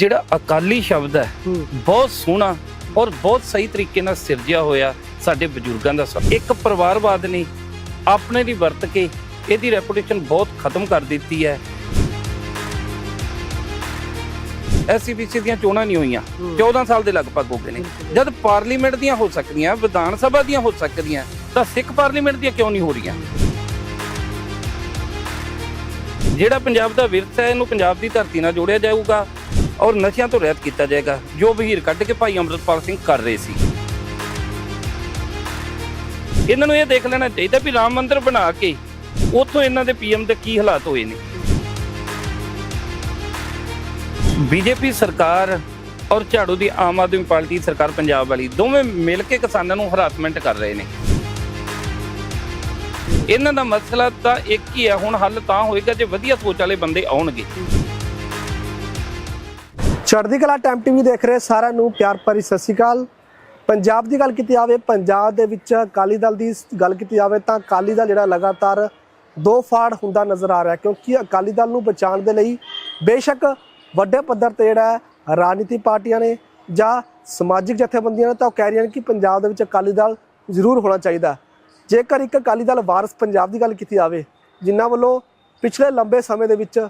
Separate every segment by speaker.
Speaker 1: ਜਿਹੜਾ ਅਕਾਲੀ ਸ਼ਬਦ ਹੈ ਬਹੁਤ ਸੋਹਣਾ ਔਰ ਬਹੁਤ ਸਹੀ ਤਰੀਕੇ ਨਾਲ ਸਿਰਜਿਆ ਹੋਇਆ ਸਾਡੇ ਬਜ਼ੁਰਗਾਂ ਦਾ ਸਭ। ਇੱਕ ਪਰਿਵਾਰਵਾਦ ਨੇ ਆਪਣੇ ਲਈ ਵਰਤ ਕੇ ਇਹਦੀ ਰੈਪੂਟੇਸ਼ਨ ਬਹੁਤ ਖਤਮ ਕਰ ਦਿੱਤੀ ਹੈ। ਐਸਸੀਬੀਸੀ ਦੀਆਂ ਚੋਣਾਂ ਨਹੀਂ ਹੋਈਆਂ। 14 ਸਾਲ ਦੇ ਲਗਭਗ ਹੋ ਗਏ ਨੇ। ਜਦ ਪਾਰਲੀਮੈਂਟ ਦੀਆਂ ਹੋ ਸਕਦੀਆਂ ਵਿਧਾਨ ਸਭਾ ਦੀਆਂ ਹੋ ਸਕਦੀਆਂ ਤਾਂ ਸਿੱਖ ਪਾਰਲੀਮੈਂਟ ਦੀਆਂ ਕਿਉਂ ਨਹੀਂ ਹੋ ਰਹੀਆਂ? ਜਿਹੜਾ ਪੰਜਾਬ ਦਾ ਵਿਰਸਾ ਹੈ ਇਹਨੂੰ ਪੰਜਾਬ ਦੀ ਧਰਤੀ ਨਾਲ ਜੋੜਿਆ ਜਾਊਗਾ। ਔਰ ਨਸ਼ਿਆਂ ਤੋਂ ਰਹਿਤ ਕੀਤਾ ਜਾਏਗਾ, ਜੋ ਵਹੀਰ ਕੱਢ ਕੇ ਭਾਈ ਅੰਮ੍ਰਿਤਪਾਲ ਸਿੰਘ ਕਰ ਰਹੇ ਸੀ। ਇਹਨਾਂ ਨੂੰ ਇਹ ਦੇਖ ਲੈਣਾ ਚਾਹੀਦਾ ਵੀ ਰਾਮ ਮੰਦਿਰ ਬਣਾ ਕੇ ਉੱਥੋਂ ਇਹਨਾਂ ਦੇ ਪੀਐਮ ਦੇ ਕੀ ਹਾਲਾਤ ਹੋਏ ਨੇ। ਬੀਜੇਪੀ ਸਰਕਾਰ ਔਰ ਝਾੜੂ ਦੀ ਆਮ ਆਦਮੀ ਪਾਰਟੀ ਸਰਕਾਰ ਪੰਜਾਬ ਵਾਲੀ ਦੋਵੇਂ ਮਿਲ ਕੇ ਕਿਸਾਨਾਂ ਨੂੰ ਹਰਾਸਮੈਂਟ ਕਰ ਰਹੇ ਨੇ। ਇਹਨਾਂ ਦਾ ਮਸਲਾ ਤਾਂ ਇੱਕ ਹੀ ਹੈ, ਹੁਣ ਹੱਲ ਤਾਂ ਹੋਏਗਾ ਜੇ ਵਧੀਆ ਸੋਚ ਵਾਲੇ ਬੰਦੇ ਆਉਣਗੇ।
Speaker 2: ਚੜ੍ਹਦੀ ਕਲਾ ਟਾਈਮ ਟੀਵੀ ਦੇਖ ਰਹੇ ਸਾਰਿਆਂ ਨੂੰ ਪਿਆਰ ਭਰੀ ਸਤਿ ਸ਼੍ਰੀ ਅਕਾਲ। ਪੰਜਾਬ ਦੀ ਗੱਲ ਕੀਤੀ ਜਾਵੇ, ਪੰਜਾਬ ਦੇ ਵਿੱਚ ਅਕਾਲੀ ਦਲ ਦੀ ਗੱਲ ਕੀਤੀ ਜਾਵੇ ਤਾਂ ਅਕਾਲੀ ਦਲ ਜਿਹੜਾ ਲਗਾਤਾਰ ਦੋ ਫਾੜ ਹੁੰਦਾ ਨਜ਼ਰ ਆ ਰਿਹਾ ਕਿਉਂਕਿ ਅਕਾਲੀ ਦਲ ਨੂੰ ਬਚਾਉਣ ਦੇ ਲਈ ਬੇਸ਼ੱਕ ਵੱਡੇ ਪੱਧਰ ਤੇ ਜਿਹੜਾ ਹੈ ਰਾਜਨੀਤੀ ਪਾਰਟੀਆਂ ਨੇ ਜਾਂ ਸਮਾਜਿਕ ਜਥੇਬੰਦੀਆਂ ਨੇ ਤਾਂ ਉਹ ਕਹਿ ਰਹੀਆਂ ਨੇ ਕਿ ਪੰਜਾਬ ਦੇ ਵਿੱਚ ਅਕਾਲੀ ਦਲ ਜ਼ਰੂਰ ਹੋਣਾ ਚਾਹੀਦਾ। ਜੇਕਰ ਇੱਕ ਅਕਾਲੀ ਦਲ ਵਾਰਸ ਪੰਜਾਬ ਦੀ ਗੱਲ ਕੀਤੀ ਜਾਵੇ, ਜਿਨ੍ਹਾਂ ਵੱਲੋਂ ਪਿਛਲੇ ਲੰਬੇ ਸਮੇਂ ਦੇ ਵਿੱਚ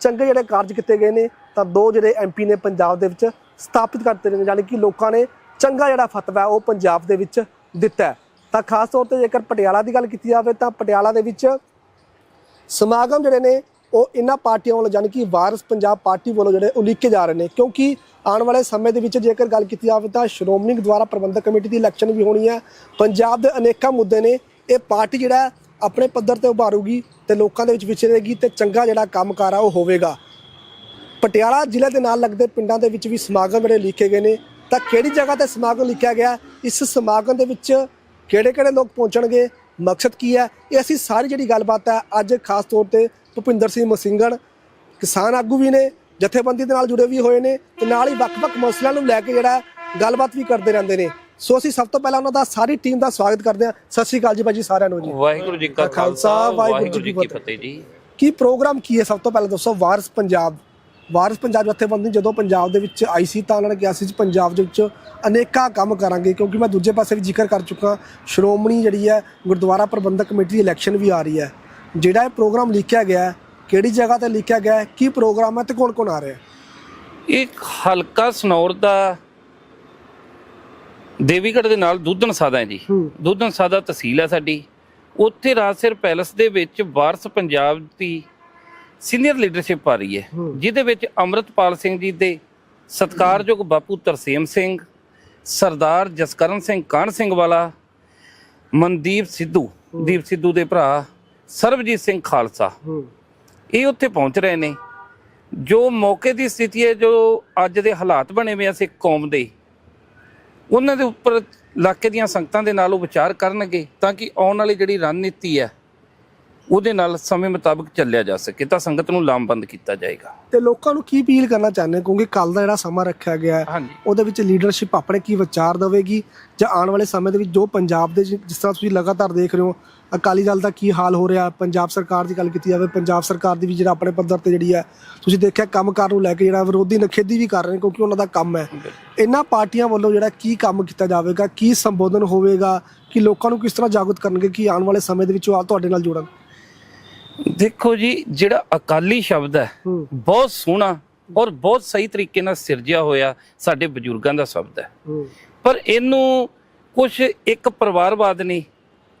Speaker 2: ਚੰਗੇ ਜਿਹੜੇ ਕਾਰਜ ਕੀਤੇ ਗਏ ਨੇ ਤਾਂ ਦੋ ਜਿਹੜੇ ਐਮਪੀ ਨੇ ਪੰਜਾਬ ਦੇ ਵਿੱਚ ਸਥਾਪਿਤ ਕਰਤੇ ਨੇ, ਯਾਨੀ ਕਿ ਲੋਕਾਂ ਨੇ ਚੰਗਾ ਜਿਹੜਾ ਫਤਵਾ ਉਹ ਪੰਜਾਬ ਦੇ ਵਿੱਚ ਦਿੱਤਾ ਤਾਂ ਖਾਸ ਤੌਰ ਤੇ ਜੇਕਰ ਪਟਿਆਲਾ ਦੀ ਗੱਲ ਕੀਤੀ ਜਾਵੇ ਤਾਂ ਪਟਿਆਲਾ ਦੇ ਵਿੱਚ ਸਮਾਗਮ ਜਿਹੜੇ ਨੇ, ਉਹ ਇਹਨਾਂ ਪਾਰਟੀਆਂ ਵੱਲੋਂ, ਯਾਨੀ ਕਿ ਵਾਰਸ ਪੰਜਾਬ ਪਾਰਟੀ ਵੱਲੋਂ ਜਿਹੜੇ ਉਲੀਕੇ ਜਾ ਰਹੇ ਨੇ, ਕਿਉਂਕਿ ਆਉਣ ਵਾਲੇ ਸਮੇਂ ਦੇ ਵਿੱਚ ਜੇਕਰ ਗੱਲ ਕੀਤੀ ਜਾਵੇ ਤਾਂ ਸ਼੍ਰੋਮਣੀ ਗੁਰਦੁਆਰਾ ਪ੍ਰਬੰਧਕ ਕਮੇਟੀ ਦੀ ਇਲੈਕਸ਼ਨ ਵੀ ਹੋਣੀ ਹੈ। ਪੰਜਾਬ ਦੇ ਅਨੇਕਾਂ ਮੁੱਦੇ ਨੇ, ਇਹ ਪਾਰਟੀ ਜਿਹੜਾ ਆਪਣੇ ਪੱਧਰ ਤੇ ਉਭਾਰੂਗੀ ਤੇ ਲੋਕਾਂ ਦੇ ਵਿੱਚ ਵਿਚਰੇਗੀ ਤੇ ਚੰਗਾ ਜਿਹੜਾ ਕੰਮਕਾਰ ਆ, ਉਹ ਹੋਵੇਗਾ। ਪਟਿਆਲਾ ਜ਼ਿਲ੍ਹੇ ਦੇ ਨਾਲ ਲੱਗਦੇ ਪਿੰਡਾਂ ਦੇ ਵਿੱਚ ਵੀ ਸਮਾਗਮ ਜਿਹੜੇ ਲਿਖੇ ਗਏ ਨੇ ਤਾਂ ਕਿਹੜੀ ਜਗ੍ਹਾ ਤੇ ਸਮਾਗਮ ਲਿਖਿਆ ਗਿਆ? ਇਸ ਸਮਾਗਮ ਦੇ ਵਿੱਚ ਕਿਹੜੇ-ਕਿਹੜੇ ਲੋਕ ਪਹੁੰਚਣਗੇ? ਮਕਸਦ ਕੀ ਹੈ? ਇਹ ਅਸੀਂ ਸਾਰੀ ਜਿਹੜੀ ਗੱਲਬਾਤ ਹੈ ਅੱਜ ਖਾਸ ਤੌਰ ਤੇ ਭੁਪਿੰਦਰ ਸਿੰਘ ਮਸਿੰਗਣ ਕਿਸਾਨ ਆਗੂ ਵੀ ਨੇ ਜਥੇਬੰਦੀ ਦੇ ਨਾਲ ਜੁੜੇ ਵੀ ਹੋਏ ਨੇ ਤੇ ਨਾਲ ਹੀ ਵੱਖ-ਵੱਖ ਮਸਲਿਆਂ ਨੂੰ ਲੈ ਕੇ ਜਿਹੜਾ ਗੱਲਬਾਤ ਵੀ ਕਰਦੇ ਰਹਿੰਦੇ ਨੇ। ਸੋ ਅਸੀਂ ਸਭ ਤੋਂ ਪਹਿਲਾਂ ਉਹਨਾਂ ਦਾ ਸਾਰੀ ਟੀਮ ਦਾ ਸਵਾਗਤ ਕਰਦੇ ਹਾਂ। ਸਤਿ ਸ਼੍ਰੀ ਅਕਾਲ ਜੀ ਭਾਜੀ ਸਾਰਿਆਂ ਨੂੰ ਜੀ।
Speaker 1: ਵਾਹਿਗੁਰੂ ਜੀ ਕਾ ਖਾਲਸਾ ਵਾਹਿਗੁਰੂ ਜੀ ਕੀ ਫਤਿਹ। ਜੀ।
Speaker 2: ਕੀ ਪ੍ਰੋਗਰਾਮ ਕੀ ਹੈ ਸਭ ਤੋਂ ਪਹਿਲਾਂ ਦੱਸੋ ਵਾਰਸ ਪੰਜਾਬ। ਵਾਰਸ ਪੰਜਾਬ ਜਥੇਬੰਦੀ ਜਦੋਂ ਪੰਜਾਬ ਦੇ ਵਿੱਚ ਆਈ ਸੀ ਤਾਂ ਉਹਨਾਂ ਨੇ ਕਿਹਾ ਸੀ ਜੀ ਪੰਜਾਬ ਦੇ ਵਿੱਚ ਅਨੇਕਾਂ ਕੰਮ ਕਰਾਂਗੇ ਕਿਉਂਕਿ ਮੈਂ ਦੂਜੇ ਪਾਸੇ ਵੀ ਜ਼ਿਕਰ ਕਰ ਚੁੱਕਾ ਸ਼੍ਰੋਮਣੀ ਜਿਹੜੀ ਹੈ ਗੁਰਦੁਆਰਾ ਪ੍ਰਬੰਧਕ ਕਮੇਟੀ ਦੀ ਇਲੈਕਸ਼ਨ ਵੀ ਆ ਰਹੀ ਹੈ। ਜਿਹੜਾ ਇਹ ਪ੍ਰੋਗਰਾਮ ਲਿਖਿਆ ਗਿਆ ਕਿਹੜੀ ਜਗ੍ਹਾ ਤੇ ਲਿਖਿਆ ਗਿਆ ਕੀ ਪ੍ਰੋਗਰਾਮ ਹੈ ਤੇ ਕੌਣ ਕੌਣ ਆ ਰਿਹਾ ਹੈ?
Speaker 1: ਇੱਕ ਹਲਕਾ ਸਨੌਰ ਦਾ ਦੇਵੀਗੜ੍ਹ ਦੇ ਨਾਲ ਦੁੱਧਣ ਸਾਦਾ ਹੈ ਜੀ।
Speaker 2: ਹੂੰ।
Speaker 1: ਦੁੱਧਣ ਸਾਦਾ ਤਹਿਸੀਲ ਹੈ ਸਾਡੀ। ਉੱਥੇ ਰਾਜਸਿਰ ਪੈਲਸ ਦੇ ਵਿੱਚ ਵਾਰਸ ਪੰਜਾਬ ਦੀ ਸੀਨੀਅਰ ਲੀਡਰਸ਼ਿਪ ਆ ਰਹੀ ਹੈ। ਜਿਹਦੇ ਵਿੱਚ ਅੰਮ੍ਰਿਤਪਾਲ ਸਿੰਘ ਜੀ ਦੇ ਸਤਕਾਰਯੋਗ ਬਾਪੂ ਤਰਸੇਮ ਸਿੰਘ ਸਰਦਾਰ ਜਸਕਰਨ ਸਿੰਘ ਕਾਹਨ ਸਿੰਘ ਵਾਲਾ ਮਨਦੀਪ ਸਿੱਧੂ ਦੀਪ ਸਿੱਧੂ ਦੇ ਭਰਾ ਸਰਬਜੀਤ ਸਿੰਘ ਖਾਲਸਾ। ਇਹ ਉੱਥੇ ਪਹੁੰਚ ਰਹੇ ਨੇ। ਜੋ ਮੌਕੇ ਦੀ ਸਥਿਤੀ ਹੈ ਜੋ ਅੱਜ ਦੇ ਹਾਲਾਤ ਬਣੇ ਹੋਏ ਆ ਸਿੱਖ ਕੌਮ ਦੇ ਉਹਨਾਂ ਦੇ ਉੱਪਰ ਇਲਾਕੇ ਦੀਆਂ ਸੰਗਤਾਂ ਦੇ ਨਾਲ ਉਹ ਵਿਚਾਰ ਕਰਨਗੇ ਤਾਂ ਕਿ ਆਉਣ ਵਾਲੀ ਜਿਹੜੀ ਰਣਨੀਤੀ ਹੈ ਉਹਦੇ ਨਾਲ ਸਮੇਂ ਮੁਤਾਬਕ ਚੱਲਿਆ ਜਾ ਸਕੇ ਤਾਂ ਸੰਗਤ ਨੂੰ ਲਾਮਬੰਦ ਕੀਤਾ ਜਾਏਗਾ।
Speaker 2: ਤੇ ਲੋਕਾਂ ਨੂੰ ਕੀ ਅਪੀਲ ਕਰਨਾ ਚਾਹੁੰਦੇ? ਕਿਉਂਕਿ ਕੱਲ ਦਾ ਜਿਹੜਾ ਸਮਾਂ ਰੱਖਿਆ ਗਿਆ ਹੈ
Speaker 1: ਹਾਂਜੀ।
Speaker 2: ਉਹਦੇ ਵਿੱਚ ਲੀਡਰਸ਼ਿਪ ਆਪਣੇ ਕੀ ਵਿਚਾਰ ਦੇਵੇਗੀ? ਜਾਂ ਆਉਣ ਵਾਲੇ ਸਮੇਂ ਦੇ ਵਿੱਚ ਜੋ ਪੰਜਾਬ ਦੇ ਜਿ- ਜਿਸ ਤਰ੍ਹਾਂ ਤੁਸੀਂ ਲਗਾਤਾਰ ਦੇਖ ਰਹੇ ਹੋ ਅਕਾਲੀ ਦਲ ਦਾ ਕੀ ਹਾਲ ਹੋ ਰਿਹਾ? ਪੰਜਾਬ ਸਰਕਾਰ ਦੀ ਗੱਲ ਕੀਤੀ ਜਾਵੇ ਪੰਜਾਬ ਸਰਕਾਰ ਦੀ ਵੀ ਜਿਹੜਾ ਆਪਣੇ ਪੱਧਰ ਤੇ ਜਿਹੜੀ ਹੈ ਤੁਸੀਂ ਦੇਖਿਆ ਕੰਮਕਾਰ ਨੂੰ ਲੈ ਕੇ ਜਿਹੜਾ ਵਿਰੋਧੀ ਨਖੇਦੀ ਵੀ ਕਰ ਰਹੇ ਨੇ ਕਿਉਂਕਿ ਉਹਨਾਂ ਦਾ ਕੰਮ ਹੈ। ਇਹਨਾਂ ਪਾਰਟੀਆਂ ਵੱਲੋਂ ਜਿਹੜਾ ਕੀ ਕੰਮ ਕੀਤਾ ਜਾਵੇਗਾ? ਕੀ ਸੰਬੋਧਨ ਹੋਵੇਗਾ? ਕਿ ਲੋਕਾਂ ਨੂੰ ਕਿਸ ਤਰ੍ਹਾਂ ਜਾਗਰੂਕ ਕਰਨਗੇ? ਕਿ ਆਉਣ ਵਾਲੇ ਸਮੇਂ ਦੇ ਵਿੱਚ ਉਹ ਆ ਤੁਹਾਡੇ ਨਾਲ ਜੁੜਨ?
Speaker 1: ਦੇਖੋ ਜੀ ਜਿਹੜਾ ਅਕਾਲੀ ਸ਼ਬਦ ਹੈ ਬਹੁਤ ਸੋਹਣਾ ਔਰ ਬਹੁਤ ਸਹੀ ਤਰੀਕੇ ਨਾਲ ਸਿਰਜਿਆ ਹੋਇਆ ਸਾਡੇ ਬਜ਼ੁਰਗਾਂ ਦਾ ਸ਼ਬਦ ਹੈ। ਪਰ ਇਹਨੂੰ ਕੁਝ ਇੱਕ ਪਰਿਵਾਰਵਾਦ ਨੇ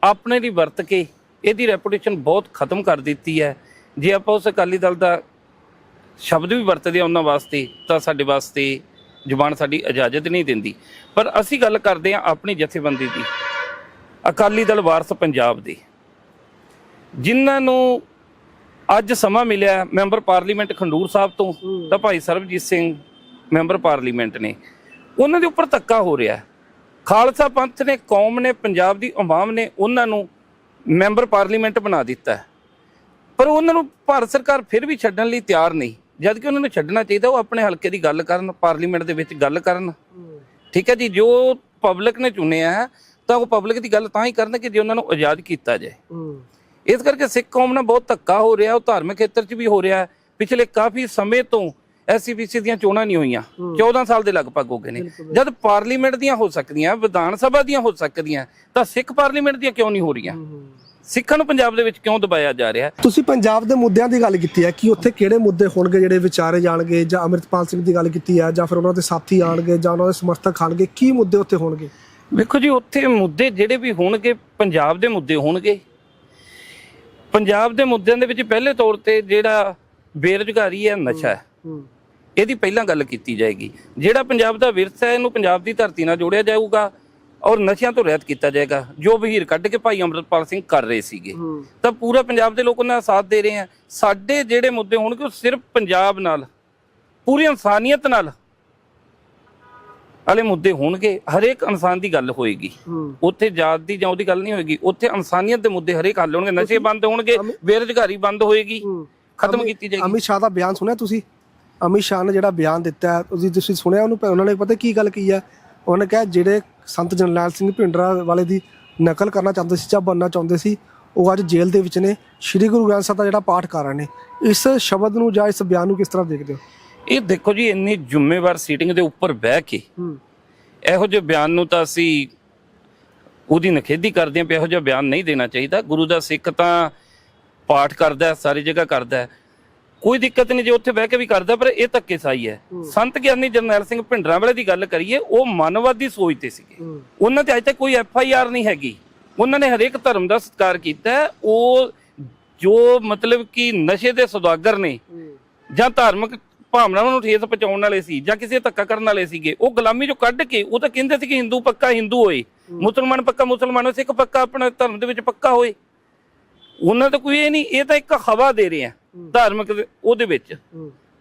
Speaker 1: ਆਪਣੇ ਲਈ ਵਰਤ ਕੇ ਇਹਦੀ ਰੈਪੂਟੇਸ਼ਨ ਬਹੁਤ ਖਤਮ ਕਰ ਦਿੱਤੀ ਹੈ। ਜੇ ਆਪਾਂ ਉਸ ਅਕਾਲੀ ਦਲ ਦਾ ਸ਼ਬਦ ਵੀ ਵਰਤਦੇ ਆ ਉਹਨਾਂ ਵਾਸਤੇ ਤਾਂ ਸਾਡੇ ਵਾਸਤੇ ਜ਼ੁਬਾਨ ਸਾਡੀ ਇਜਾਜ਼ਤ ਨਹੀਂ ਦਿੰਦੀ। ਪਰ ਅਸੀਂ ਗੱਲ ਕਰਦੇ ਹਾਂ ਆਪਣੀ ਜਥੇਬੰਦੀ ਦੀ ਅਕਾਲੀ ਦਲ ਵਾਰਸ ਪੰਜਾਬ ਦੇ। ਜਿਨ੍ਹਾਂ ਨੂੰ ਅੱਜ ਸਮਾਂ ਮਿਲਿਆ ਮੈਂਬਰ ਪਾਰਲੀਮੈਂਟ ਖੰਡੂਰ ਸਾਹਿਬ ਤੋਂ ਤਾਂ ਭਾਈ ਸਰਬਜੀਤ ਸਿੰਘ ਮੈਂਬਰ ਪਾਰਲੀਮੈਂਟ ਨੇ। ਉਹਨਾਂ ਦੇ ਉੱਪਰ ਧੱਕਾ ਹੋ ਰਿਹਾ। ਖਾਲਸਾ ਪੰਥ ਨੇ ਕੌਮ ਨੇ ਪੰਜਾਬ ਦੀ ਆਵਾਮ ਨੇ ਉਹਨਾਂ ਨੂੰ ਮੈਂਬਰ ਪਾਰਲੀਮੈਂਟ ਬਣਾ ਦਿੱਤਾ। ਪਰ ਉਹਨਾਂ ਨੂੰ ਭਾਰਤ ਸਰਕਾਰ ਫਿਰ ਵੀ ਛੱਡਣ ਲਈ ਤਿਆਰ ਨਹੀਂ। ਜਦ ਕਿ ਉਹਨਾਂ ਨੂੰ ਛੱਡਣਾ ਚਾਹੀਦਾ ਉਹ ਆਪਣੇ ਹਲਕੇ ਦੀ ਗੱਲ ਕਰਨ ਪਾਰਲੀਮੈਂਟ ਦੇ ਵਿੱਚ ਗੱਲ ਕਰਨ। ਠੀਕ ਹੈ ਜੀ ਜੋ ਪਬਲਿਕ ਨੇ ਚੁਣਿਆ ਹੈ ਤਾਂ ਉਹ ਪਬਲਿਕ ਦੀ ਗੱਲ ਤਾਂ ਹੀ ਕਰਨਗੇ ਜੇ ਉਹਨਾਂ ਨੂੰ ਆਜ਼ਾਦ ਕੀਤਾ ਜਾਏ। ਇਸ ਕਰਕੇ ਸਿੱਖ ਕੌਮ ਨਾਲ ਬਹੁਤ ਧੱਕਾ ਹੋ ਰਿਹਾ ਉਹ ਧਾਰਮਿਕ ਖੇਤਰ 'ਚ ਵੀ ਹੋ ਰਿਹਾ ਹੈ। ਪਿਛਲੇ ਕਾਫੀ ਸਮੇਂ ਤੋਂ ਐਸਸੀਪੀਸੀ ਦੀਆਂ ਚੋਣਾਂ ਨਹੀਂ ਹੋਈਆਂ 14 ਸਾਲ ਦੇ ਲਗਭਗ ਹੋ ਗਏ ਨੇ। ਜਦ ਪਾਰਲੀਮੈਂਟ ਦੀਆਂ ਹੋ ਸਕਦੀਆਂ ਵਿਧਾਨ ਸਭਾ ਦੀਆਂ ਹੋ ਸਕਦੀਆਂ ਤਾਂ ਸਿੱਖ ਪਾਰਲੀਮੈਂਟ ਦੀਆਂ ਕਿਉਂ ਨਹੀਂ ਹੋ ਰਹੀਆਂ? ਸਿੱਖਾਂ ਨੂੰ ਪੰਜਾਬ ਦੇ ਵਿੱਚ ਕਿਉਂ ਦਬਾਇਆ ਜਾ ਰਿਹਾ ਹੈ?
Speaker 2: ਤੁਸੀਂ ਪੰਜਾਬ ਦੇ ਮੁੱਦਿਆਂ ਦੀ ਗੱਲ ਕੀਤੀ ਹੈ ਕਿ ਉੱਥੇ ਕਿਹੜੇ ਮੁੱਦੇ ਹੋਣਗੇ ਜਿਹੜੇ ਵਿਚਾਰੇ ਜਾਣਗੇ ਜਾਂ ਅਮਰਿਤਪਾਲ ਸਿੰਘ ਦੀ ਗੱਲ ਕੀਤੀ ਹੈ ਜਾਂ ਫਿਰ ਉਹਨਾਂ ਦੇ ਸਾਥੀ ਆਣਗੇ ਜਾਂ ਉਹਨਾਂ ਦੇ ਸਮਰਥਕ ਆਣਗੇ ਕੀ ਮੁੱਦੇ ਉੱਥੇ ਹੋਣਗੇ?
Speaker 1: ਵੇਖੋ ਜੀ ਉੱਥੇ ਮੁੱਦੇ ਜਿਹੜੇ ਵੀ ਹੋਣਗੇ ਪੰਜਾਬ ਦੇ ਮੁੱਦੇ ਹੋਣਗੇ। ਪੰਜਾਬ ਦੇ ਮੁੱਦਿਆਂ ਦੇ ਵਿੱਚ ਪਹਿਲੇ ਤੌਰ ਤੇ ਜਿਹੜਾ ਬੇਰੁਜ਼ਗਾਰੀ ਹੈ ਨਸ਼ਾ ਹੈ। ਇਹਦੀ ਪਹਿਲਾਂ ਗੱਲ ਕੀਤੀ ਜਾਏਗੀ। ਜਿਹੜਾ ਪੰਜਾਬ ਦਾ ਵਿਰਸਾ ਹੈ ਇਹਨੂੰ ਪੰਜਾਬ ਦੀ ਧਰਤੀ ਨਾਲ ਜੋੜਿਆ ਜਾਊਗਾ ਔਰ ਨਸ਼ਿਆਂ ਤੋਂ ਰਹਿਤ ਕੀਤਾ ਜਾਏਗਾ। ਜੋ ਵਹੀਰ ਕੱਢ ਕੇ ਭਾਈ ਅਮਰਤਪਾਲ ਸਿੰਘ ਕਰ ਰਹੇ ਸੀਗੇ ਤਾਂ ਪੂਰਾ ਪੰਜਾਬ ਦੇ ਲੋਕ ਉਹਨਾਂ ਦਾ ਸਾਥ ਦੇ ਰਹੇ ਆ। ਸਾਡੇ ਜਿਹੜੇ ਮੁੱਦੇ ਹੋਣਗੇ ਉਹ ਸਿਰਫ ਪੰਜਾਬ ਨਾਲ ਪੂਰੀ ਇਨਸਾਨੀਅਤ ਨਾਲ ਵਾਲੇ ਮੁੱਦੇ ਹੋਣਗੇ ਹਰੇਕ ਇਨਸਾਨ ਦੀ ਗੱਲ ਹੋਏਗੀ। ਉੱਥੇ ਜਾਤ ਦੀ ਜਾਂ ਉਹਦੀ ਗੱਲ ਨਹੀਂ ਹੋਏਗੀ ਉੱਥੇ ਇਨਸਾਨੀਅਤ ਦੇ ਮੁੱਦੇ ਹਰੇਕ ਹੱਲ ਹੋਣਗੇ ਨਸ਼ੇ ਬੰਦ ਹੋਣਗੇ ਬੇਰੁਜ਼ਗਾਰੀ ਬੰਦ ਹੋਏਗੀ ਖਤਮ ਕੀਤੀ ਜਾਏਗੀ।
Speaker 2: ਅਮਿਤ ਸ਼ਾਹ ਦਾ ਬਿਆਨ ਸੁਣਿਆ ਤੁਸੀਂ? ਅਮਿਤ ਸ਼ਾਹ ਨੇ ਜਿਹੜਾ ਬਿਆਨ ਦਿੱਤਾ ਤੁਸੀਂ ਤੁਸੀਂ ਸੁਣਿਆ ਉਹਨੂੰ? ਉਹਨਾਂ ਨੇ ਪਤਾ ਕੀ ਗੱਲ ਕੀ ਹੈ? ਉਹਨੇ ਕਿਹਾ ਜਿਹੜੇ ਸੰਤ ਜਰਨੈਲ ਸਿੰਘ ਭਿੰਡਰਾ ਵਾਲੇ ਦੀ ਨਕਲ ਕਰਨਾ ਚਾਹੁੰਦੇ ਸੀ ਜਾਂ ਬਣਨਾ ਚਾਹੁੰਦੇ ਸੀ ਉਹ ਅੱਜ ਜੇਲ੍ਹ ਦੇ ਵਿੱਚ ਨੇ। ਸ੍ਰੀ ਗੁਰੂ ਗ੍ਰੰਥ ਸਾਹਿਬ ਦਾ ਜਿਹੜਾ ਪਾਠ ਕਰ ਰਹੇ ਨੇ। ਇਸ ਸ਼ਬਦ ਨੂੰ ਜਾਂ ਇਸ ਬਿਆਨ ਨੂੰ ਕਿਸ ਤਰ੍ਹਾਂ ਦੇਖਦੇ ਹੋ?
Speaker 1: ਇਹ ਦੇਖੋ ਜੀ ਇੰਨੀ ਜ਼ਿੰਮੇਵਾਰ ਸੀਟਿੰਗ ਦੇ ਉੱਪਰ ਬਹਿ ਕੇ ਇਹੋ ਜਿਹੇ ਬਿਆਨ ਨੂੰ ਤਾਂ ਅਸੀਂ ਉਹਦੀ ਨਖੇਦੀ ਕਰਦੇ ਹਾਂ ਵੀ ਇਹੋ ਜਿਹਾ ਬਿਆਨ ਨਹੀਂ ਦੇਣਾ ਚਾਹੀਦਾ। ਗੁਰੂ ਦਾ ਸਿੱਖ ਤਾਂ ਪਾਠ ਕਰਦਾ ਸਾਰੀ ਜਗ੍ਹਾ ਕਰਦਾ ਕੋਈ ਦਿੱਕਤ ਨਹੀਂ ਜੇ ਉੱਥੇ ਬਹਿ ਕੇ ਵੀ ਕਰਦਾ ਪਰ ਇਹ ਧੱਕੇਸਾਈ ਹੈ। ਸੰਤ ਗਿਆਨੀ ਜਰਨੈਲ ਸਿੰਘ ਭਿੰਡਰਾਂ ਵਾਲੇ ਦੀ ਗੱਲ ਕਰੀਏ ਉਹ ਮਨਵਾਦੀ ਸੋਚ ਤੇ ਸੀਗੇ। ਉਹਨਾਂ ਤੇ ਅਜੇ ਤੱਕ ਕੋਈ ਐਫ ਆਈ ਆਰ ਨਹੀਂ ਹੈਗੀ। ਉਹਨਾਂ ਨੇ ਹਰੇਕ ਧਰਮ ਦਾ ਸਤਿਕਾਰ ਕੀਤਾ। ਉਹ ਜੋ ਮਤਲਬ ਕਿ ਨਸ਼ੇ ਦੇ ਸੌਦਾਗਰ ਨੇ ਜਾਂ ਧਾਰਮਿਕ ਭਾਵਨਾਵਾਂ ਨੂੰ ਠੇਸ ਪਹੁੰਚਾਉਣ ਵਾਲੇ ਸੀ ਜਾਂ ਕਿਸੇ ਧੱਕਾ ਕਰਨ ਵਾਲੇ ਸੀਗੇ। ਉਹ ਗੁਲਾਮੀ ਚੋਂ ਕੱਢ ਕੇ ਉਹ ਤਾਂ ਕਹਿੰਦੇ ਸੀ ਕਿ ਹਿੰਦੂ ਪੱਕਾ ਹਿੰਦੂ ਹੋਏ। ਮੁਸਲਮਾਨ ਪੱਕਾ ਮੁਸਲਮਾਨ ਹੋਏ ਸਿੱਖ ਪੱਕਾ ਆਪਣੇ ਧਰਮ ਦੇ ਵਿੱਚ ਪੱਕਾ ਹੋਏ। ਉਹਨਾਂ ਦਾ ਕੋਈ ਇਹ ਨਹੀਂ ਇਹ ਤਾਂ ਇੱਕ ਹਵਾ ਦੇ ਰਹੇ ਆ ਧਾਰਮਿਕ ਉਹਦੇ ਵਿੱਚ।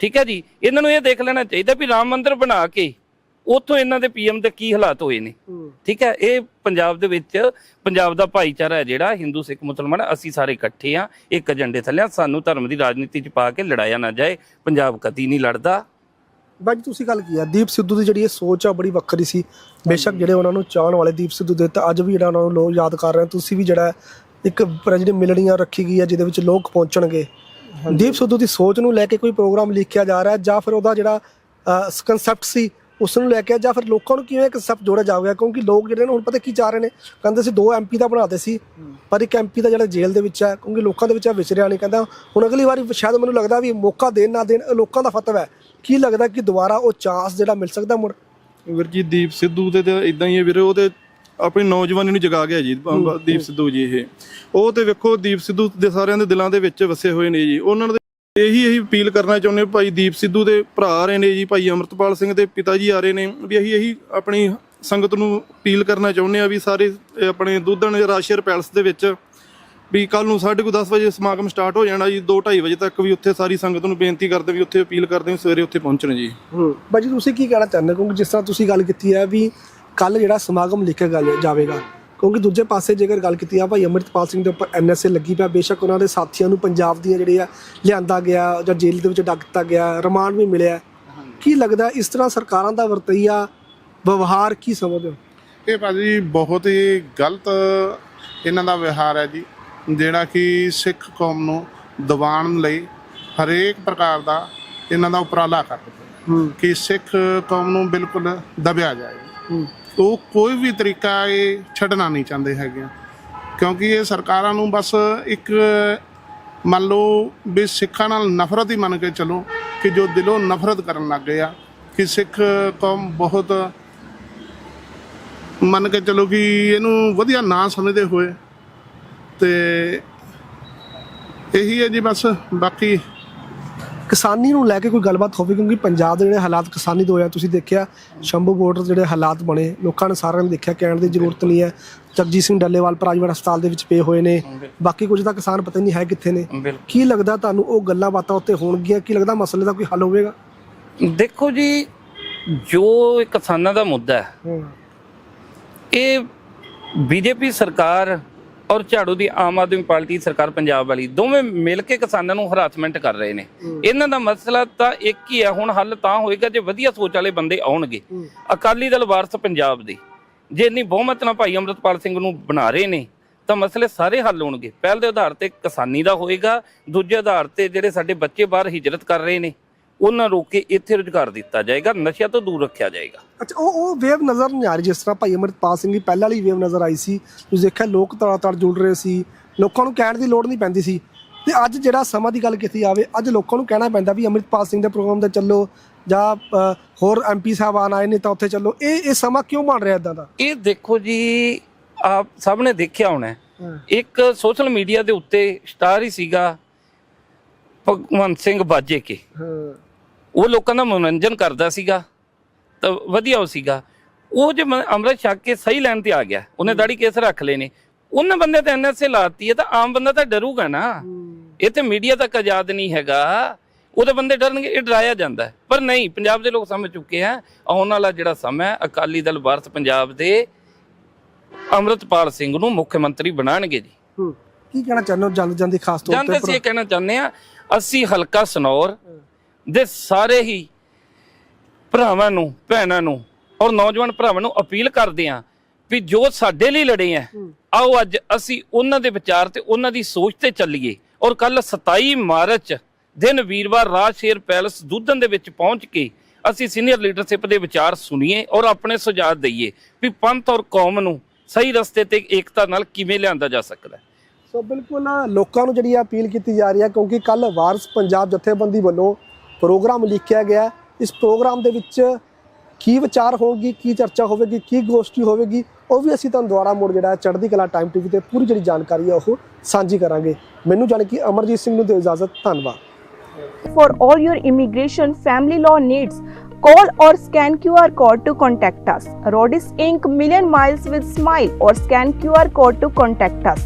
Speaker 1: ਠੀਕ ਹੈ ਜੀ? ਇਹਨਾਂ ਨੂੰ ਇਹ ਦੇਖ ਲੈਣਾ ਚਾਹੀਦਾ ਵੀ ਰਾਮ ਮੰਦਿਰ ਬਣਾ ਕੇ ਉੱਥੋਂ ਇਹਨਾਂ ਦੇ ਪੀਐਮ ਦੇ ਕੀ ਹਾਲਾਤ ਹੋਏ ਨੇ? ਠੀਕ ਹੈ ਇਹ ਪੰਜਾਬ ਦੇ ਵਿੱਚ ਪੰਜਾਬ ਦਾ ਭਾਈਚਾਰਾ ਹੈ ਜਿਹੜਾ ਹਿੰਦੂ ਸਿੱਖ ਮੁਸਲਮਾਨ ਅਸੀਂ ਸਾਰੇ ਇਕੱਠੇ ਆ ਇੱਕ ਏਜੰਡੇ ਥੱਲੇ ਆ ਸਾਨੂੰ ਧਰਮ ਦੀ ਰਾਜਨੀਤੀ 'ਚ ਪਾ ਕੇ ਲੜਾਇਆ ਨਾ ਜਾਏ ਪੰਜਾਬ ਕਦੀ ਨਹੀਂ ਲੜਦਾ।
Speaker 2: ਬਾਜੀ ਤੁਸੀਂ ਗੱਲ ਕੀ ਹੈ ਦੀਪ ਸਿੱਧੂ ਦੀ ਜਿਹੜੀ ਇਹ ਸੋਚ ਆ ਬੜੀ ਵੱਖਰੀ ਸੀ। ਬੇਸ਼ੱਕ ਜਿਹੜੇ ਉਹਨਾਂ ਨੂੰ ਚਾਹਣ ਵਾਲੇ ਦੀਪ ਸਿੱਧੂ ਦੇ ਤਾਂ ਅੱਜ ਵੀ ਜਿਹੜਾ ਉਹਨਾਂ ਨੂੰ ਲੋਕ ਯਾਦ ਕਰ ਰਹੇ ਆ। ਤੁਸੀਂ ਵੀ ਜਿਹੜਾ ਇੱਕ ਜਿਹੜੀ ਮਿਲਣੀਆਂ ਰੱਖੀ ਗਈ ਹੈ ਜਿਹਦੇ ਵਿੱਚ ਲੋਕ ਪਹੁੰਚਣਗੇ। ਦੀਪ ਸਿੱਧੂ ਦੀ ਸੋਚ ਨੂੰ ਲੈ ਕੇ ਕੋਈ ਪ੍ਰੋਗਰਾਮ ਲਿਖਿਆ ਜਾ ਰਿਹਾ ਜਾਂ ਫਿਰ ਉਹਦਾ ਜਿਹੜਾ ਕਨਸੈਪਟ ਸੀ ਉਸ ਨੂੰ ਲੈ ਕੇ ਜਾਂ ਫਿਰ ਲੋਕਾਂ ਨੂੰ ਕਿਵੇਂ ਕਨਸੈਪਟ ਜੋੜਿਆ ਜਾਵੇਗਾ? ਕਿਉਂਕਿ ਲੋਕ ਜਿਹੜੇ ਨੇ ਹੁਣ ਪਤਾ ਕੀ ਚਾਹ ਰਹੇ ਨੇ? ਕਹਿੰਦੇ ਸੀ ਦੋ ਐਮਪੀ ਦਾ ਬਣਾਦੇ ਸੀ ਪਰ ਇੱਕ ਐਮਪੀ ਦਾ ਜਿਹੜਾ ਜੇਲ੍ਹ ਦੇ ਵਿੱਚ ਹੈ ਕਿਉਂਕਿ ਲੋਕਾਂ ਦੇ ਵਿੱਚ ਇਹ ਵਿਚਰਿਆ ਨਹੀਂ। ਕਹਿੰਦਾ ਹੁਣ ਅਗਲੀ ਵਾਰੀ ਸ਼ਾਇਦ ਮੈਨੂੰ ਲੱਗਦਾ ਵੀ ਮੌਕਾ ਦੇਣ ਨਾ ਦੇਣ ਲੋਕਾਂ ਦਾ ਫਤਵਾ ਹੈ। ਕੀ ਲੱਗਦਾ ਕਿ ਦੁਬਾਰਾ ਉਹ ਚਾਂਸ ਜਿਹੜਾ ਮਿਲ ਸਕਦਾ ਮੁੜ?
Speaker 3: ਵੀਰ ਜੀ ਦੀਪ ਸਿੱਧੂ ਦੇ ਤੇ ਇਦਾਂ ਹੀ ਹੈ ਵੀਰੇ ਉਹ ਤੇ ਆਪਣੀ ਨੌਜਵਾਨੀ ਨੂੰ ਜਗਾ ਗਿਆ ਜੀ ਦੀਪ ਸਿੱਧੂ ਜੀ ਇਹ। ਉਹ ਤੇ ਵੇਖੋ ਦੀਪ ਸਿੱਧੂ ਦੇ ਸਾਰਿਆਂ ਦੇ ਦਿਲਾਂ ਦੇ ਵਿੱਚ ਵਸੇ ਹੋਏ ਨੇ ਜੀ। ਉਹਨਾਂ ਦੇ ਇਹੀ ਇਹੀ ਅਪੀਲ ਕਰਨਾ ਚਾਹੁੰਦੇ ਭਾਈ ਦੀਪ ਸਿੱਧੂ ਦੇ ਭਰਾ ਆ ਰਹੇ ਨੇ ਜੀ, ਭਾਈ ਅਮਰਤਪਾਲ ਸਿੰਘ ਦੇ ਪਿਤਾ ਜੀ ਆ ਰਹੇ ਨੇ, ਵੀ ਅਸੀਂ ਇਹੀ ਆਪਣੀ ਸੰਗਤ ਨੂੰ ਅਪੀਲ ਕਰਨਾ ਚਾਹੁੰਦੇ ਆ ਵੀ ਸਾਰੇ ਆਪਣੇ ਦੁੱਧਣ ਰਾਸ਼ੀਅਰ ਪੈਲਸ ਦੇ ਵਿੱਚ ਵੀ ਕੱਲ ਨੂੰ 10:30 ਵਜੇ ਸਮਾਗਮ ਸਟਾਰਟ ਹੋ ਜਾਣਾ ਜੀ 2:30 ਵਜੇ ਤੱਕ ਵੀ ਉੱਥੇ ਸਾਰੀ ਸੰਗਤ ਨੂੰ ਬੇਨਤੀ ਕਰਦੇ ਵੀ ਉੱਥੇ ਅਪੀਲ ਕਰਦੇ ਵੀ ਸਵੇਰੇ ਉੱਥੇ ਪਹੁੰਚਣ ਜੀ
Speaker 2: ਹੂੰ ਬਾਜੀ ਤੁਸੀਂ ਕੀ ਕਹਿਣਾ ਚਾਹੁੰਦੇ ਹੋ? ਕਿਉਂਕਿ ਜਿਸ ਤਰ੍ਹਾਂ ਤੁਸੀਂ ਗੱਲ ਕੀਤੀ ਹੈ ਵੀ ਕੱਲ ਜਿਹੜਾ ਸਮਾਗਮ ਲਿਖਿਆ ਜਾਵੇਗਾ ਕਿਉਂਕਿ ਦੂਜੇ ਪਾਸੇ ਜੇਕਰ ਗੱਲ ਕੀਤੀ ਆ ਭਾਈ ਅੰਮ੍ਰਿਤਪਾਲ ਸਿੰਘ ਦੇ ਉੱਪਰ ਐਨਐਸਏ ਲੱਗੀ ਪਿਆ ਬੇਸ਼ੱਕ ਉਹਨਾਂ ਦੇ ਸਾਥੀਆਂ ਨੂੰ ਪੰਜਾਬ ਦੀਆਂ ਜਿਹੜੇ ਆ ਲਿਆਂਦਾ ਗਿਆ ਜਾਂ ਜੇਲ੍ਹ ਦੇ ਵਿੱਚ ਡੱਕ ਦਿੱਤਾ ਗਿਆ ਰਿਮਾਂਡ ਵੀ ਮਿਲਿਆ। ਕੀ ਲੱਗਦਾ ਇਸ ਤਰ੍ਹਾਂ ਸਰਕਾਰਾਂ ਦਾ ਵਰਤਈਆ ਵਿਵਹਾਰ ਕੀ ਸਮਝਦੇ ਹੋ?
Speaker 4: ਇਹ ਭਾਜੀ ਬਹੁਤ ਹੀ ਗਲਤ ਇਹਨਾਂ ਦਾ ਵਿਹਾਰ ਹੈ ਜੀ ਜਿਹੜਾ ਕਿ ਸਿੱਖ ਕੌਮ ਨੂੰ ਦਬਾਉਣ ਲਈ ਹਰੇਕ ਪ੍ਰਕਾਰ ਦਾ ਇਹਨਾਂ ਦਾ ਉਪਰਾਲਾ ਕਰਦੇ ਕਿ ਸਿੱਖ ਕੌਮ ਨੂੰ ਬਿਲਕੁਲ ਦਬਿਆ ਜਾਏ।
Speaker 2: ਹੂੰ
Speaker 4: ਉਹ ਕੋਈ ਵੀ ਤਰੀਕਾ ਇਹ ਛੱਡਣਾ ਨਹੀਂ ਚਾਹੁੰਦੇ ਹੈਗੇ। ਕਿਉਂਕਿ ਇਹ ਸਰਕਾਰਾਂ ਨੂੰ ਬਸ ਇੱਕ ਮੰਨ ਲਓ ਵੀ ਸਿੱਖਾਂ ਨਾਲ ਨਫ਼ਰਤ ਹੀ ਮੰਨ ਕੇ ਚਲੋ ਕਿ ਜੋ ਦਿਲੋਂ ਨਫ਼ਰਤ ਕਰਨ ਲੱਗ ਗਏ ਆ, ਕਿ ਸਿੱਖ ਕੌਮ ਬਹੁਤ ਮੰਨ ਕੇ ਚਲੋ ਕਿ ਇਹਨੂੰ ਵਧੀਆ ਨਾ ਸਮਝਦੇ ਹੋਏ। ਤੇ ਇਹੀ ਹੈ ਜੀ ਬਸ, ਬਾਕੀ
Speaker 2: ਕਿਸਾਨੀ ਨੂੰ ਲੈ ਕੇ ਕੋਈ ਗੱਲਬਾਤ ਹੋਵੇ ਕਿਉਂਕਿ ਪੰਜਾਬ ਦੇ ਜਿਹੜੇ ਹਾਲਾਤ ਕਿਸਾਨੀ ਦੇ ਹੋਇਆ ਤੁਸੀਂ ਦੇਖਿਆ ਸ਼ੰਭੂ ਬਾਰਡਰ ਜਿਹੜੇ ਹਾਲਾਤ ਬਣੇ ਲੋਕਾਂ ਨੇ ਸਾਰਿਆਂ ਨੇ ਦੇਖਿਆ ਕਹਿਣ ਦੀ ਜ਼ਰੂਰਤ ਨਹੀਂ ਹੈ। ਜਗਜੀਤ ਸਿੰਘ ਡੱਲੇਵਾਲ ਪ੍ਰਾਈਵੇਟ ਹਸਪਤਾਲ ਦੇ ਵਿੱਚ ਪਏ ਹੋਏ ਨੇ। ਬਾਕੀ ਕੁਝ ਤਾਂ ਕਿਸਾਨ ਪਤਾ ਨਹੀਂ ਹੈ ਕਿੱਥੇ ਨੇ। ਕੀ ਲੱਗਦਾ ਤੁਹਾਨੂੰ ਉਹ ਗੱਲਾਂ ਬਾਤਾਂ ਉੱਤੇ ਹੋਣਗੀਆਂ? ਕੀ ਲੱਗਦਾ ਮਸਲੇ ਦਾ ਕੋਈ ਹੱਲ ਹੋਵੇਗਾ?
Speaker 1: ਦੇਖੋ ਜੀ ਜੋ ਕਿਸਾਨਾਂ ਦਾ ਮੁੱਦਾ ਹੈ। ਇਹ ਬੀਜੇਪੀ ਸਰਕਾਰ ਔਰ ਝਾੜੂ ਦੀ ਆਮ ਆਦਮੀ ਪਾਰਟੀ ਸਰਕਾਰ ਪੰਜਾਬ ਵਾਲੀ ਦੋਵੇਂ ਮਿਲ ਕੇ ਕਿਸਾਨਾਂ ਨੂੰ ਹਰਾਸਮੈਂਟ ਕਰ ਰਹੇ ਨੇ। ਇਹਨਾਂ ਦਾ ਮਸਲਾ ਤਾਂ ਇੱਕ ਹੀ ਹੈ ਹੁਣ ਹੱਲ ਤਾਂ ਹੋਏਗਾ ਜੇ ਵਧੀਆ ਸੋਚ ਵਾਲੇ ਬੰਦੇ ਆਉਣਗੇ। ਅਕਾਲੀ ਦਲ ਵਾਰਸ ਪੰਜਾਬ ਦੇ ਜੇ ਇੰਨੀ ਬਹੁਮਤ ਨਾਲ ਭਾਈ ਅਮਰਤਪਾਲ ਸਿੰਘ ਨੂੰ ਬਣਾ ਰਹੇ ਨੇ ਤਾਂ ਮਸਲੇ ਸਾਰੇ ਹੱਲ ਹੋਣਗੇ। ਪਹਿਲ ਦੇ ਆਧਾਰ ਤੇ ਕਿਸਾਨੀ ਦਾ ਹੋਏਗਾ ਦੂਜੇ ਆਧਾਰ ਤੇ ਜਿਹੜੇ ਸਾਡੇ ਬੱਚੇ ਬਾਹਰ ਹਿਜਰਤ ਕਰ ਰਹੇ ਨੇ। ਉਹਨਾਂ ਰੋਕ ਕੇ ਇੱਥੇ ਰੁਜ਼ਗਾਰ ਦਿੱਤਾ ਜਾਏਗਾ ਨਸ਼ਿਆਂ ਤੋਂ ਦੂਰ ਰੱਖਿਆ ਜਾਏਗਾ।
Speaker 2: ਅੱਛਾ ਉਹ ਉਹ ਵੇਵ ਨਜ਼ਰ ਨਹੀਂ ਆ ਰਹੀ ਜਿਸ ਤਰ੍ਹਾਂ ਭਾਈ ਅਮਰਿਤਪਾਲ ਸਿੰਘ ਦੀ ਪਹਿਲਾਂ ਵਾਲੀ ਵੇਵ ਨਜ਼ਰ ਆਈ ਸੀ। ਤੁਸੀਂ ਦੇਖਿਆ ਲੋਕ ਤੜਾ ਤੜ ਜੁੜ ਰਹੇ ਸੀ ਲੋਕਾਂ ਨੂੰ ਕਹਿਣ ਦੀ ਲੋੜ ਨਹੀਂ ਪੈਂਦੀ ਸੀ। ਤੇ ਅੱਜ ਜਿਹੜਾ ਸਮਾਂ ਦੀ ਗੱਲ ਕੀਤੀ ਜਾਵੇ ਅੱਜ ਲੋਕਾਂ ਨੂੰ ਕਹਿਣਾ ਪੈਂਦਾ ਵੀ ਅਮਰਿਤਪਾਲ ਸਿੰਘ ਦੇ ਪ੍ਰੋਗਰਾਮ ਤੇ ਚੱਲੋ ਜਾਂ ਹੋਰ ਐਮਪੀ ਸਾਹਿਬਾਨ ਆਏ ਨੇ ਤਾਂ ਉੱਥੇ ਚੱਲੋ। ਇਹ ਇਹ ਸਮਾਂ ਕਿਉਂ ਬਣ ਰਿਹਾ ਇਦਾਂ ਦਾ?
Speaker 1: ਇਹ ਦੇਖੋ ਜੀ ਆਪ ਸਭ ਨੇ ਦੇਖਿਆ ਹੋਣਾ। ਇੱਕ ਸੋਸ਼ਲ ਮੀਡੀਆ ਦੇ ਉੱਤੇ ਸਟਾਰ ਹੀ ਸੀਗਾ ਭਗਵੰਤ ਸਿੰਘ ਬਾਜੇ ਕੇ
Speaker 2: ਹਾਂ।
Speaker 1: ਉਹ ਲੋਕਾਂ ਦਾ ਮਨੋਰੰਜਨ ਕਰਦਾ ਸੀਗਾ ਤਾਂ ਵਧੀਆ ਉਹ ਸੀਗਾ। ਉਹ ਜੇ ਅੰਮ੍ਰਿਤ ਛਕ ਕੇ ਸਹੀ ਲਾਈਨ ਤੇ ਆ ਗਿਆ ਉਹਨੇ ਦਾੜੀ ਕੇਸ ਰੱਖ ਲਏ ਨੇ। ਉਹਨਾਂ ਬੰਦੇ ਤੇ ਐਨਐਸਏ ਲਾਤੀ ਹੈ ਤਾਂ ਆਮ ਬੰਦਾ ਤਾਂ ਡਰੂਗਾ ਨਾ। ਇਹ ਤੇ ਮੀਡੀਆ ਤੱਕ ਆਜ਼ਾਦ ਨਹੀਂ ਹੈਗਾ। ਉਹਦੇ ਬੰਦੇ ਡਰਨਗੇ ਇਹ ਡਰਾਇਆ ਜਾਂਦਾ। ਪਰ ਨਹੀਂ ਪੰਜਾਬ ਦੇ ਲੋਕ ਸਮਝ ਚੁੱਕੇ ਆ ਆਉਣ ਵਾਲਾ ਜਿਹੜਾ ਸਮਾਂ ਹੈ ਅਕਾਲੀ ਦਲ ਵਾਰਸ ਪੰਜਾਬ ਦੇ ਅੰਮ੍ਰਿਤਪਾਲ ਸਿੰਘ ਨੂੰ ਮੁੱਖ ਮੰਤਰੀ ਬਣਾਉਣਗੇ ਜੀ।
Speaker 2: ਕੀ ਕਹਿਣਾ ਚਾਹੁੰਦੇ ਹੋ? ਜਲਦ ਜਾਂਦੀ ਖਾਸ ਤੌਰ
Speaker 1: ਜਾਂਦੇ ਅਸੀਂ ਇਹ ਕਹਿਣਾ ਚਾਹੁੰਦੇ ਆ ਅਸੀਂ ਹਲਕਾ ਸਨੌਰ ਦੇ ਸਾਰੇ ਹੀ ਭਰਾਵਾਂ ਨੂੰ ਭੈਣਾਂ ਨੂੰ ਔਰ ਨੌਜਵਾਨ ਭਰਾਵਾਂ ਨੂੰ ਅਪੀਲ ਕਰਦੇ ਆ ਵੀ ਜੋ ਸਾਡੇ ਲਈ ਲੜੇ ਆ ਆਓ ਅੱਜ ਅਸੀਂ ਉਹਨਾਂ ਦੇ ਵਿਚਾਰ ਤੇ ਉਹਨਾਂ ਦੀ ਸੋਚ ਤੇ ਚੱਲੀਏ ਔਰ ਕੱਲ 27 ਮਾਰਚ ਦਿਨ ਵੀਰਵਾਰ ਰਾਜ ਸ਼ੇਰ ਪੈਲਸ ਦੁੱਧਨ ਦੇ ਵਿੱਚ ਪਹੁੰਚ ਕੇ ਅਸੀਂ ਸੀਨੀਅਰ ਲੀਡਰਸ਼ਿਪ ਦੇ ਵਿਚਾਰ ਸੁਣੀਏ ਔਰ ਆਪਣੇ ਸੁਝਾਅ ਦਈਏ ਵੀ ਪੰਥ ਔਰ ਕੌਮ ਨੂੰ ਸਹੀ ਰਸਤੇ ਤੇ ਏਕਤਾ ਨਾਲ ਕਿਵੇਂ ਲਿਆਂਦਾ ਜਾ ਸਕਦਾ ਹੈ।
Speaker 2: ਸੋ ਬਿਲਕੁਲ ਲੋਕਾਂ ਨੂੰ ਜਿਹੜੀ ਅਪੀਲ ਕੀਤੀ ਜਾ ਰਹੀ ਹੈ ਕਿਉਂਕਿ ਕੱਲ ਵਾਰਸ ਪੰਜਾਬ ਜਥੇਬੰਦੀ ਵੱਲੋਂ ਪ੍ਰੋਗਰਾਮ ਲਿਖਿਆ ਗਿਆ ਇਸ ਪ੍ਰੋਗਰਾਮ ਦੇ ਵਿੱਚ ਕੀ ਵਿਚਾਰ ਹੋਊਗੀ ਕੀ ਚਰਚਾ ਹੋਵੇਗੀ ਕੀ ਗੋਸ਼ਟੀ ਹੋਵੇਗੀ ਉਹ ਵੀ ਅਸੀਂ ਤੁਹਾਨੂੰ ਦੁਆਰਾ ਮੋੜ ਜਿਹੜਾ ਚੜ੍ਹਦੀ ਕਲਾ ਟਾਈਮ ਟੀਵੀ ਤੇ ਪੂਰੀ ਜਿਹੜੀ ਜਾਣਕਾਰੀ ਹੈ ਉਹ ਸਾਂਝੀ ਕਰਾਂਗੇ ਮੈਨੂੰ ਜਾਣ ਕੇ ਅਮਰਜੀਤ ਸਿੰਘ ਨੂੰ ਦਿਓ ਇਜਾਜ਼ਤ ਧੰਨਵਾਦ
Speaker 5: for all your immigration family law needs Call or scan QR code to contact us. Rodis Inc. Million Miles with Smile or scan QR code to contact us.